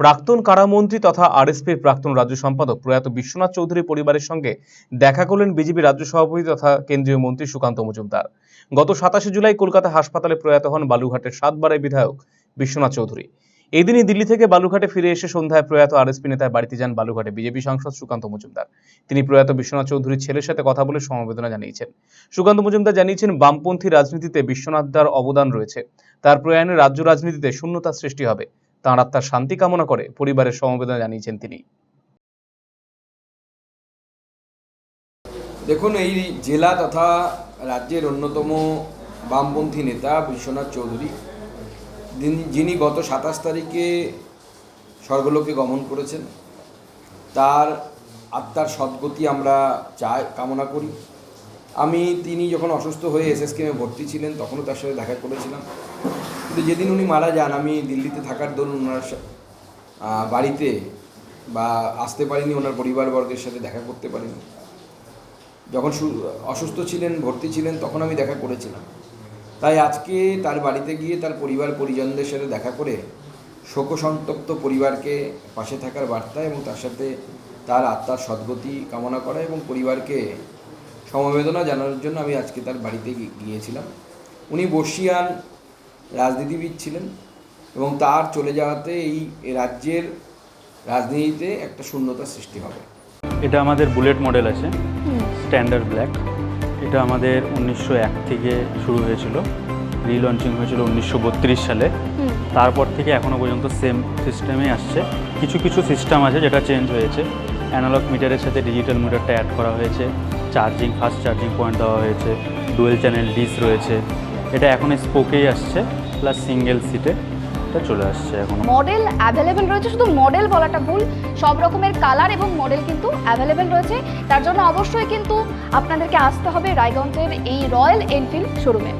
প্রাক্তন কারামন্ত্রী তথা আরএসপির প্রাক্তন রাজ্য সম্পাদক প্রয়াত বিশ্বনাথ চৌধুরী পরিবারের সঙ্গে দেখা করলেন বিজেপি রাজ্য সভাপতি তথা কেন্দ্রীয় মন্ত্রী সুকান্ত মজুমদার। গত সাতাশে জুলাই কলকাতা হাসপাতালে প্রয়াত হন বালুঘাটের সাতবারের বিধায়ক বিশ্বনাথ চৌধুরী। এদিনই দিল্লি থেকে বালুঘাটে ফিরে এসে সন্ধ্যায় প্রয়াত আরএসপি নেতার বাড়িতে যান বালুঘাটে বিজেপি সাংসদ সুকান্ত মজুমদার। তিনি প্রয়াত বিশ্বনাথ চৌধুরীর ছেলের সাথে কথা বলে সমবেদনা জানিয়েছেন। সুকান্ত মজুমদার জানিয়েছেন, বামপন্থী রাজনীতিতে বিশ্বনাথ দার অবদান রয়েছে। তার প্রয়াণে রাজ্য রাজনীতিতে শূন্যতা সৃষ্টি হবে। তাঁর আত্মার শান্তি কামনা করে পরিবারের সমবেদনা জানিয়েছেন তিনি। দেখুন, এই জেলা তথা রাজ্যের অন্যতম বামপন্থী নেতা বিশ্বনাথ চৌধুরী, যিনি- গত সাতাশ তারিখে স্বর্গলোকে গমন করেছেন, তার আত্মার সদ্গতি আমরা চাই কামনা করি। আমি, তিনি যখন অসুস্থ হয়ে এসএসকেমে ভর্তি ছিলেন, তখনও তার সাথে দেখা করেছিলাম। কিন্তু যেদিন উনি মারা যান, আমি দিল্লিতে থাকার দরুন ওনার বাড়িতে বা আসতে পারিনি, ওনার পরিবারবর্গের সাথে দেখা করতে পারিনি। যখন অসুস্থ ছিলেন, ভর্তি ছিলেন, তখন আমি দেখা করেছিলাম। তাই আজকে তার বাড়িতে গিয়ে তার পরিবার পরিজনদের সাথে দেখা করে শোকসন্তপ্ত পরিবারকে পাশে থাকার বার্তা এবং তার সাথে তার আত্মার সদ্গতি কামনা করা এবং পরিবারকে সমবেদনা জানানোর জন্য আমি আজকে তার বাড়িতে গিয়েছিলাম। উনি বর্ষিয়ান রাজনীতিবিদ ছিলেন এবং তার চলে যাওয়াতে এই রাজ্যের রাজনীতিতে একটা শূন্যতা সৃষ্টি হবে। এটা আমাদের বুলেট মডেল আছে স্ট্যান্ডার্ড ব্ল্যাক। এটা আমাদের উনিশশো এক থেকে শুরু হয়েছিল রিলঞ্চিং হয়েছিল উনিশশো বত্রিশ সালে। তারপর থেকে এখনও পর্যন্ত সেম সিস্টেমে আসছে। কিছু কিছু সিস্টেম আছে যেটা চেঞ্জ হয়েছে। অ্যানালগ মিটারের সাথে ডিজিটাল মিটারটা অ্যাড করা হয়েছে। চার্জিং ফাস্ট চার্জিং পয়েন্ট দেওয়া হয়েছে ডুয়েল চ্যানেল ডিস রয়েছে। এটা এখন স্পোকেই আসছে প্লাস সিঙ্গেল সিটে এটা চলে আসছে এখন মডেল অ্যাভেলেবেল রয়েছে, শুধু মডেল বলাটা ভুল, সব রকমের কালার এবং মডেল কিন্তু অ্যাভেলেবেল রয়েছে। তার জন্য অবশ্যই কিন্তু আপনাদেরকে আসতে হবে রায়গঞ্জের এই রয়্যাল এনফিল্ড শোরুমে।